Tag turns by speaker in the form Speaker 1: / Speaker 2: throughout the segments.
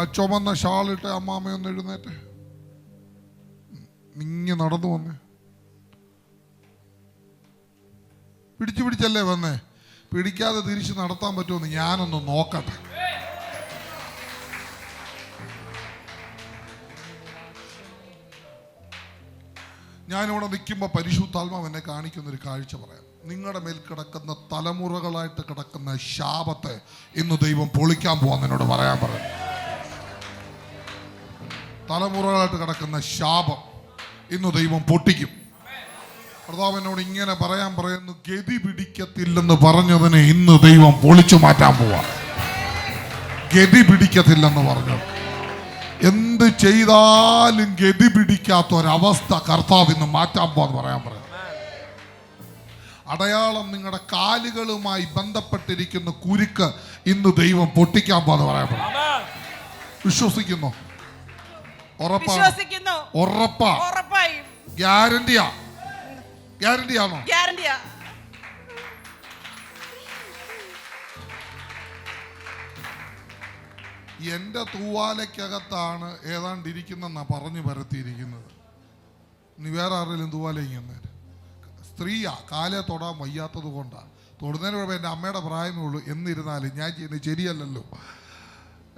Speaker 1: ആ ചുമന്ന ഷാളിട്ട് അമ്മാമ്മയൊന്ന് എഴുന്നേറ്റ്. നിങ്ങ നടന്നു വന്നേ. പിടിച്ചു പിടിച്ചല്ലേ വന്നേ? പിടിക്കാതെ തിരിച്ച് നടത്താൻ പറ്റുമെന്ന് ഞാനൊന്ന് നോക്കട്ടെ. ഞാനിവിടെ നിൽക്കുമ്പോൾ പരിശുദ്ധാത്മാവ് എന്നെ കാണിക്കുന്നൊരു കാഴ്ച പറയാം. നിങ്ങളുടെ മേൽ കിടക്കുന്ന തലമുറകളായിട്ട് കിടക്കുന്ന ശാപത്തെ ഇന്ന് ദൈവം പൊളിക്കാൻ പോകാൻ എന്നോട് പറയാൻ പറയാം തലമുറകളായിട്ട് കിടക്കുന്ന ശാപം ഇന്ന് ദൈവം പൊട്ടിക്കും. കർത്താവിനോട് ഇങ്ങനെ പറയാൻ പറയുന്നു ഗതി പിടിക്കത്തില്ലെന്ന് പറഞ്ഞതിനെ ഇന്ന് ദൈവം പൊളിച്ചു മാറ്റാൻ പോവാ. ഗതി പിടിക്കത്തില്ലെന്ന് പറഞ്ഞു. എന്ത് ചെയ്താലും ഗതി പിടിക്കാത്ത ഒരവസ്ഥ കർത്താവ് ഇന്ന് മാറ്റാൻ പോവാന്ന് പറയാൻ പറയാം അടയാളം നിങ്ങളുടെ കാലുകളുമായി ബന്ധപ്പെട്ടിരിക്കുന്ന കുരുക്ക് ഇന്ന് ദൈവം പൊട്ടിക്കാൻ പോവാന്ന് പറയാൻ പറയാം വിശ്വസിക്കുന്നു?
Speaker 2: വിശ്വസിക്കുന്നു.
Speaker 1: ഉറപ്പാ.
Speaker 2: ഉറപ്പായും.
Speaker 1: ഗ്യാരണ്ടിയാ. ഗ്യാരണ്ടിയാണോ?
Speaker 2: ഗ്യാരണ്ടിയാ.
Speaker 1: എന്റെ തൂവാലയ്ക്കകത്താണ് ഏതാണ്ട് ഇരിക്കുന്നെന്നാ പറഞ്ഞു പരത്തിയിരിക്കുന്നത്. നീ വേറെ ആരെങ്കിലും തൂവാല ഇങ്ങനെ സ്ത്രീയാ കാലെ തൊടാൻ വയ്യാത്തത് കൊണ്ടാ. തൊടുന്നതിന് കുഴപ്പം എന്റെ അമ്മയുടെ പ്രായമേ ഉള്ളൂ എന്നിരുന്നാലും ഞാൻ ചെയ്യുന്നത് ശരിയല്ലല്ലോ.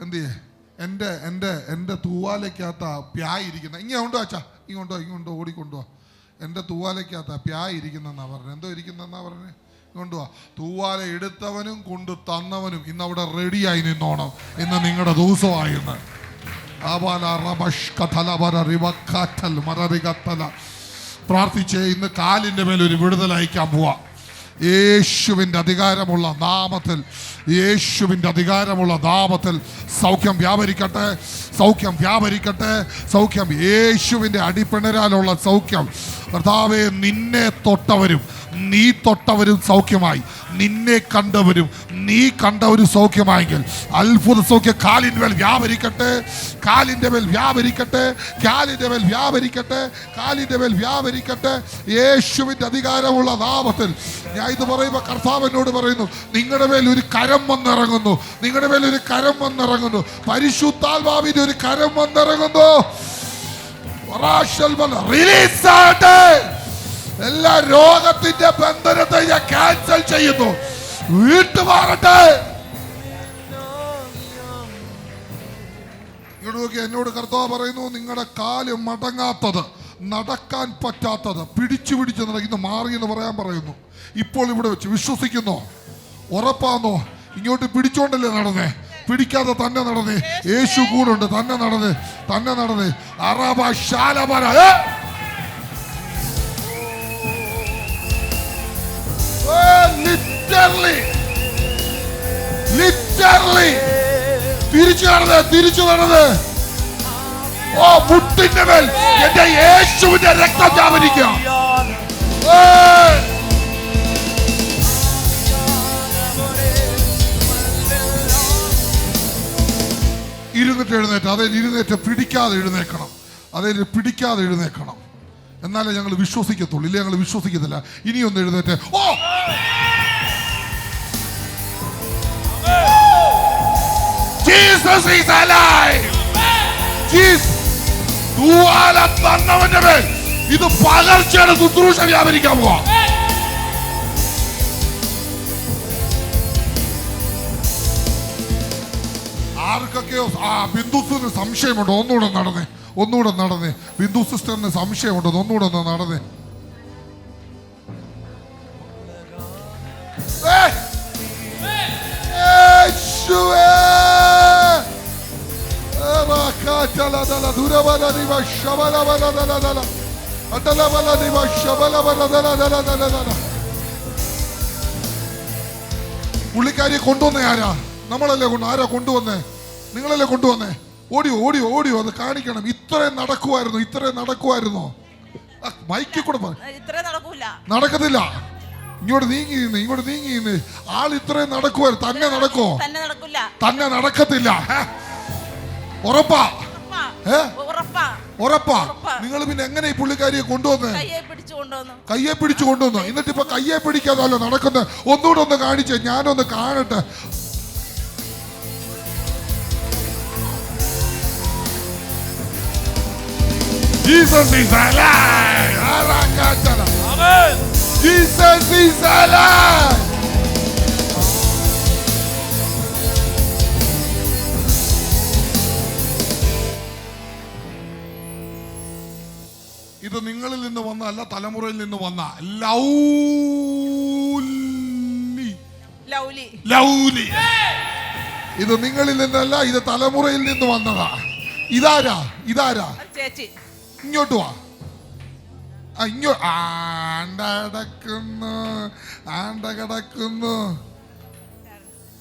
Speaker 1: എന്ത് ചെയ്യേ എന്റെ എന്റെ എന്റെ തൂവാലയ്ക്കകത്ത് പ്യായിരിക്കുന്ന ഇങ്ങനെ ഉണ്ടോ അച്ഛാ. ഇങ്ങോട്ടോ ഇങ്ങോട്ടോ ഓടിക്കൊണ്ടുവാ എന്റെ തൂവാലയ്ക്കകത്ത് പ്യായിരിക്കുന്നെന്നാണ് പറഞ്ഞത് എന്തോ ഇരിക്കുന്നെന്നാണ് പറഞ്ഞത് കൊണ്ടുവാ. തൂവാല എടുത്തവനും കൊണ്ട് തന്നവനും ഇന്ന് അവിടെ റെഡിയായി നിന്നോണം. ഇന്ന് നിങ്ങളുടെ ദിവസമായി ഇന്ന് ആബാല റബഷ്കഥല വര റിവക്കാറ്റൽ മരറികത്തല പ്രാർത്ഥിച്ച് ഇന്ന് കാലിന്റെ മേലൊരു അയക്കാൻ പോവാ. യേശുവിന്റെ അധികാരമുള്ള നാമത്തിൽ യേശുവിന്റെ അധികാരമുള്ള നാമത്തിൽ സൗഖ്യം വ്യാപരിക്കട്ടെ സൗഖ്യം വ്യാപരിക്കട്ടെ സൗഖ്യം യേശുവിന്റെ അടിപ്പിണരാലുള്ള സൗഖ്യം. കർത്താവെ നിന്നെ തൊട്ടവരും നീ തൊട്ടവരും സൗഖ്യമായി. നിന്നെ കണ്ടവരും നീ കണ്ട ഒരു സൗഖ്യമായെങ്കിൽ അത്ഭുത സൗഖ്യം കാലിന്റെ മേൽ വ്യാപരിക്കട്ടെ. കാലിന്റെ മേൽ വ്യാപരിക്കട്ടെ. കാലിന്റെ മേൽ വ്യാപരിക്കട്ടെ. കാലിന്റെ മേൽ വ്യാപരിക്കട്ടെ. യേശുവിന്റെ അധികാരമുള്ള നാമത്തിൽ ഞാൻ ഇത് പറയുമ്പോൾ കർത്താവ് എന്നോട് പറയുന്നു നിങ്ങളുടെ മേൽ ഒരു കരം വന്നിറങ്ങുന്നു. നിങ്ങളുടെ മേൽ ഒരു കരം വന്നിറങ്ങുന്നു. പരിശുദ്ധാത്മാവിന്റെ ഒരു കരം വന്നിറങ്ങുന്നു. റിലീസ് ആകട്ടെ എല്ലാ രോഗത്തിന്റെ ബന്ധനത്തെ ഞാൻ ക്യാൻസൽ ചെയ്യുന്നു. ഇങ്ങോട്ട് നോക്കി എന്നോട് കർത്താവ് പറയുന്നു നിങ്ങളുടെ കാൽ മടങ്ങാത്തത് നടക്കാൻ പറ്റാത്തത് പിടിച്ചു പിടിച്ച് നടക്കുന്ന മാറി എന്ന് പറയാൻ പറയുന്നു. ഇപ്പോൾ ഇവിടെ വെച്ച് വിശ്വസിക്കുന്നോ. ഉറപ്പാന്നോ? ഇങ്ങോട്ട് പിടിച്ചോണ്ടല്ലേ നടന്നേ? പിടിക്കാതെ തന്നെ നടന്നേ. യേശു കൂടുണ്ട് തന്നെ നടന്നേ. തന്നെ നടന്നേ. അറബ ശാലമര. ഏ! ലിറ്ററലി ലിറ്ററലി തിരിച്ചു വരണത് തിരിച്ചു വരണത് ഓ മുട്ടിന്റെ മേൽ എന്റെ യേശുവിന്റെ രക്തം വ്യാപരിക്കാം! ഇരുന്നിട്ട് എഴുന്നേറ്റ് അതേ ഇരുന്നേറ്റ് പിടിക്കാതെ എഴുന്നേക്കണം. അതേ പിടിക്കാതെ എഴുന്നേക്കണം. എന്നാലേ ഞങ്ങൾ വിശ്വസിക്കത്തുള്ളൂ. ഇല്ലേ ഞങ്ങൾ വിശ്വസിക്കത്തില്ല. ഇനിയൊന്ന് എഴുന്നേറ്റ്. ഓ! Jesus is alive. Jesus. തൂവാല തന്നവന്റെ മേൽ ഇത് പകർച്ചയുടെ ശുശ്രൂഷ വ്യാപരിക്കാൻ പോവാ. ആർക്കൊക്കെയോ ആ ബിന്ദുസിന് സംശയമുണ്ട്. ഒന്നുകൂടെ നടന്നേ. ഒന്നുകൂടെ നടന്നേ. ബിന്ദു സിസ്റ്ററിന് സംശയമുണ്ട്. ഒന്നുകൂടെ ഒന്ന് നടന്നേ. പുള്ളിക്കാരിയെ കൊണ്ടുവന്നേ ആരാ? നമ്മളല്ലേ കൊണ്ട് ആരാ കൊണ്ടുവന്നേ? നിങ്ങളല്ലേ കൊണ്ടുവന്നേ? ഓടിയോ ഓടിയോ ഓടിയോ അത് കാണിക്കണം. ഇത്രയും നടക്കുമായിരുന്നു ഇത്രയും നടക്കുമായിരുന്നോ മൈക്കി മൈക്കിൽ കൂടെ നടക്കത്തില്ല. ഇങ്ങോട്ട് നീങ്ങി നിന്ന് ഇങ്ങോട്ട് നീങ്ങി നിന്ന്. ആൾ ഇത്രയും നടക്കുമായിരുന്നു തന്നെ നടക്കോ?
Speaker 2: തന്നെ
Speaker 1: നടക്കത്തില്ല. ഉറപ്പാ.
Speaker 2: ഉറപ്പാ.
Speaker 1: നിങ്ങൾ പിന്നെ എങ്ങനെ ഈ പുള്ളിക്കാരിയെ കൊണ്ടുവന്ന്?
Speaker 2: കയ്യെ പിടിച്ചു കൊണ്ടുവന്നു.
Speaker 1: എന്നിട്ട് ഇപ്പൊ കയ്യെ പിടിക്കാതല്ലോ നടക്കുന്നത് ഒന്നുകൂടെ ഒന്ന് കാണിച്ചേ. ഞാനൊന്ന് കാണട്ടെ. Jesus is alive. Jesus is alive. അല്ല തലമുറയിൽ നിന്ന് വന്ന ലൗലി.
Speaker 2: ലൗലി.
Speaker 1: ഇത് നിങ്ങളിൽ നിന്നല്ല ഇത് തലമുറയിൽ നിന്ന് വന്നതാ. ഇതാരാ? ഇതാരാ?
Speaker 2: ചേച്ചി.
Speaker 1: ഇങ്ങോട്ട് വാ. ഇങ്ങോ ആണ്ട കിടക്കുന്നു ആണ്ട കിടക്കുന്നു.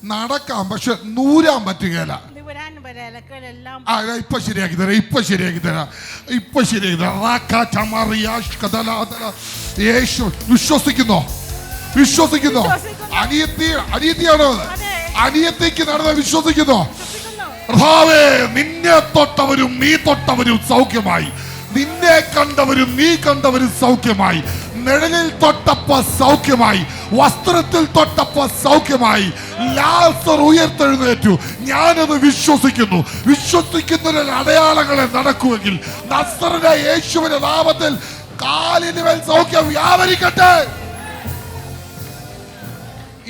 Speaker 1: നടക്കാം പക്ഷെ നൂരാൻ പറ്റുകയില്ല ഇപ്പൊ ശരിയാക്കി തരാം ഇപ്പൊ ശരിയാക്കി തരാം. ഇപ്പൊ ശരിയാക്കി തരാം. യേശു വിശ്വസിക്കുന്നോ? വിശ്വസിക്കുന്നോ? അനിയത്തി അനിയത്തിയാണോ? അനിയത്തിക്ക് നടന്ന വിശ്വസിക്കുന്നോ?
Speaker 2: വിശ്വസിക്കുന്നു.
Speaker 1: കർത്താവേ നിന്നെ തൊട്ടവരും നീ തൊട്ടവരും സൗഖ്യമായി. നിന്നെ കണ്ടവരും നീ കണ്ടവരും സൗഖ്യമായി. നിഴലിൽ തൊട്ടപ്പ സൗഖ്യമായി. വസ്ത്രത്തിൽ തൊട്ടപ്പോൾ സൗഖ്യമായി. ലാസർ ഉയർത്തെഴുന്നേറ്റു. ഞാനത് വിശ്വസിക്കുന്നു. വിശ്വസിക്കുന്നതിൽ അടയാളങ്ങളെ നടക്കുമെങ്കിൽ നസ്രന്റെ യേശുവിന്റെ നാമത്തിൽ കാലിന് മേൽ സൗഖ്യം വ്യാപരിക്കട്ടെ.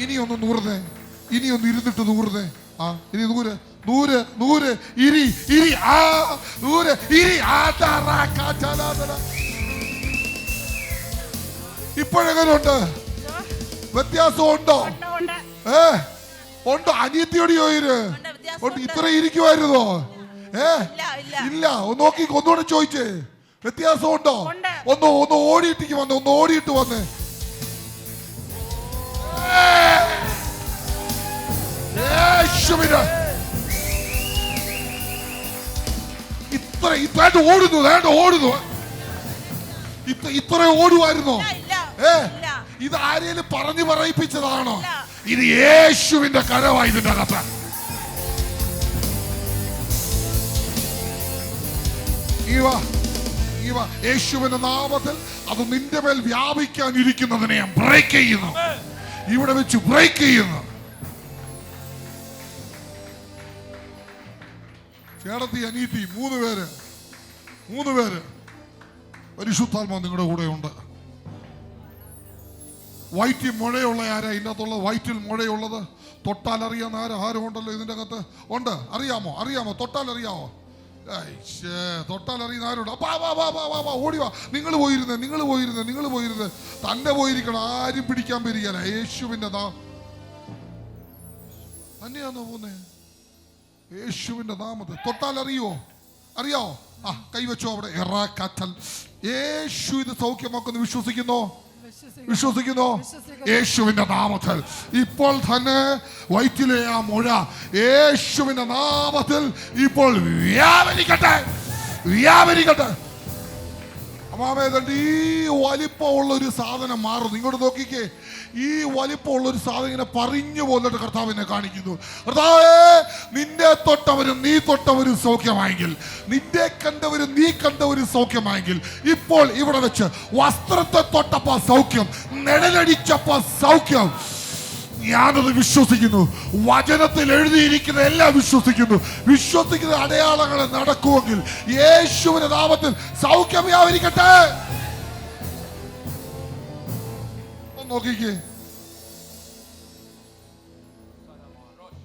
Speaker 1: ഇനിയൊന്ന് നൂറുന്നേ ഇനിയൊന്ന് ഇരുന്നിട്ട് നൂറുന്നേ ആ ഇനി നൂറ് നൂറ് നൂറ് ഇരി ഇരി ആ നൂറ് ഇരി ആ ഇപ്പോഴെങ്ങനെയുണ്ട് വ്യത്യാസം ഉണ്ടോ
Speaker 2: ഉണ്ട്, ഉണ്ട്.
Speaker 1: ഏ ഉണ്ടോ അനിയത്തിയോട് ചോദിര്. ഇത്ര ഇരിക്കുമായിരുന്നോ ഏ?
Speaker 2: ഇല്ല,
Speaker 1: ഒന്ന് നോക്കി ഒന്നുകൂടെ ചോദിച്ചേ
Speaker 2: വ്യത്യാസമുണ്ടോ?
Speaker 1: ഒന്ന് ഒന്ന് ഓടിയിട്ടേക്ക് വന്ന് ഒന്ന് ഓടിയിട്ട് വന്ന്. ഇത്ര ഇത്ര ഓടുന്നു ഓടുന്നു. ഇത്ര ഇത്ര ഓടുമായിരുന്നോ ഏ. ഇത് ആരെയും പറഞ്ഞു പറയിപ്പിച്ചതാണോ? ഇത് യേശുവിന്റെ കരവാ ഇതിന്റെ അകത്ത്. ഇവ ഇവ യേശുവിന്റെ നാമത്തിൽ അത് നിന്റെ മേൽ വ്യാപിക്കാൻ ഇരിക്കുന്നതിനെ ഞാൻ ബ്രേക്ക് ചെയ്യുന്നു. ഇവിടെ വെച്ച് ബ്രേക്ക് ചെയ്യുന്നു. ചേടത്തി അനീതി മൂന്ന് പേര്. മൂന്ന് പേര്. പരിശുദ്ധാത്മാ നിങ്ങളുടെ കൂടെ ഉണ്ട് വയറ്റിൽ മുഴയുള്ള ആരാ? ഇതിനകത്തുള്ള വയറ്റിൽ മുഴയുള്ളത്? തൊട്ടാൽ അറിയാൻ ആരാ? ആരും ഉണ്ടല്ലോ ഇതിന്റെ അകത്ത്? ഉണ്ട്. അറിയാമോ? അറിയാമോ? തൊട്ടാൽ അറിയാമോ തൊട്ടാൽ അറിയുന്ന ആരുണ്ട്? വാ വാ വാ വാ വാ വാ ഓടി വാ. നിങ്ങൾ പോയിരുന്നേ നിങ്ങൾ പോയിരുന്നേ നിങ്ങൾ പോയിരുന്നേ. തന്നെ പോയിരിക്കണം. ആരും പിടിക്കാൻ പേരിക്കല യേശുവിന്റെ നാ തന്നെയാണോ പോന്നേ യേശുവിന്റെ നാമത്തെ. തൊട്ടാൽ അറിയുമോ അറിയാവോ? ആ കൈവച്ചോ അവിടെ. എറാക്കാറ്റൽ യേശു ഇത് സൗഖ്യമാക്കുന്നു വിശ്വസിക്കുന്നോ? വിശ്വസിക്കുന്നു. യേശുവിന്റെ നാമത്തിൽ. ഇപ്പോൾ തന്നെ വയറ്റിലെ ആ മുഴ യേശുവിന്റെ നാമത്തിൽ ഇപ്പോൾ വ്യാപരിക്കട്ടെ. വ്യാപരിക്കട്ടെ. അമ്മാമേ ദണ്ട് ഈ വലിപ്പമുള്ള ഒരു സാധനം മാറുന്നു. ഇങ്ങോട്ട് നോക്കിക്കേ. ഈ വലിപ്പമുള്ള ഒരു സാധനം ഇങ്ങനെ പറഞ്ഞു പോന്നിട്ട് കർത്താവിനെ കാണിക്കുന്നു. കർത്താവേ നിന്റെ തൊട്ടവരും നീ തൊട്ടവരും സൗഖ്യമായെങ്കിൽ നിന്റെ കണ്ടവരും നീ കണ്ടവരും സൗഖ്യമായെങ്കിൽ ഇപ്പോൾ ഇവിടെ വെച്ച് വസ്ത്രത്തെ തൊട്ടപ്പോ സൗഖ്യം നിഴലടിച്ചപ്പോ സൗഖ്യം. ഞാനത് വിശ്വസിക്കുന്നു. വചനത്തിൽ എഴുതിയിരിക്കുന്ന എല്ലാം വിശ്വസിക്കുന്നു. വിശ്വസിക്കുന്ന അടയാളങ്ങൾ നടക്കുമെങ്കിൽ യേശുവിന്റെ നാമത്തിൽ സൗഖ്യം വ്യാപരിക്കട്ടെ നോക്കിക്കേ.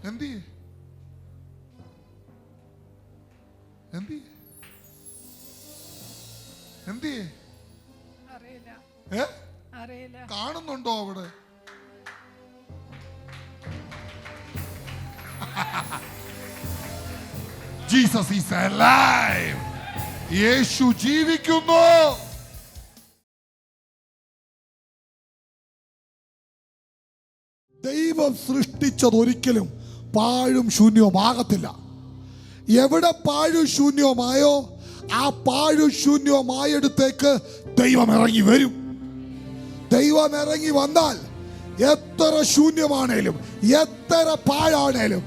Speaker 1: എന്തി എന്തി എന്തി കാണുന്നുണ്ടോ അവിടെ? ജീസസ് ഈസ് que യേശു ജീവിക്കുന്നു. ദൈവം സൃഷ്ടിച്ചത് ഒരിക്കലും പാഴും ശൂന്യവുമാകത്തില്ല. എവിടെ പാഴും ശൂന്യവുമായോ ആ പാഴും ശൂന്യവുമായടുത്തേക്ക് ദൈവം ഇറങ്ങി വരും. ദൈവം ഇറങ്ങി വന്നാൽ എത്ര ശൂന്യമാണേലും എത്ര പാഴാണേലും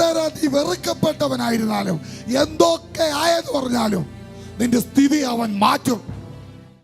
Speaker 1: എത്ര നീ വെറുക്കപ്പെട്ടവനായിരുന്നാലും എന്തൊക്കെ ആയെന്ന് പറഞ്ഞാലും നിന്റെ സ്ഥിതി അവൻ മാറ്റും.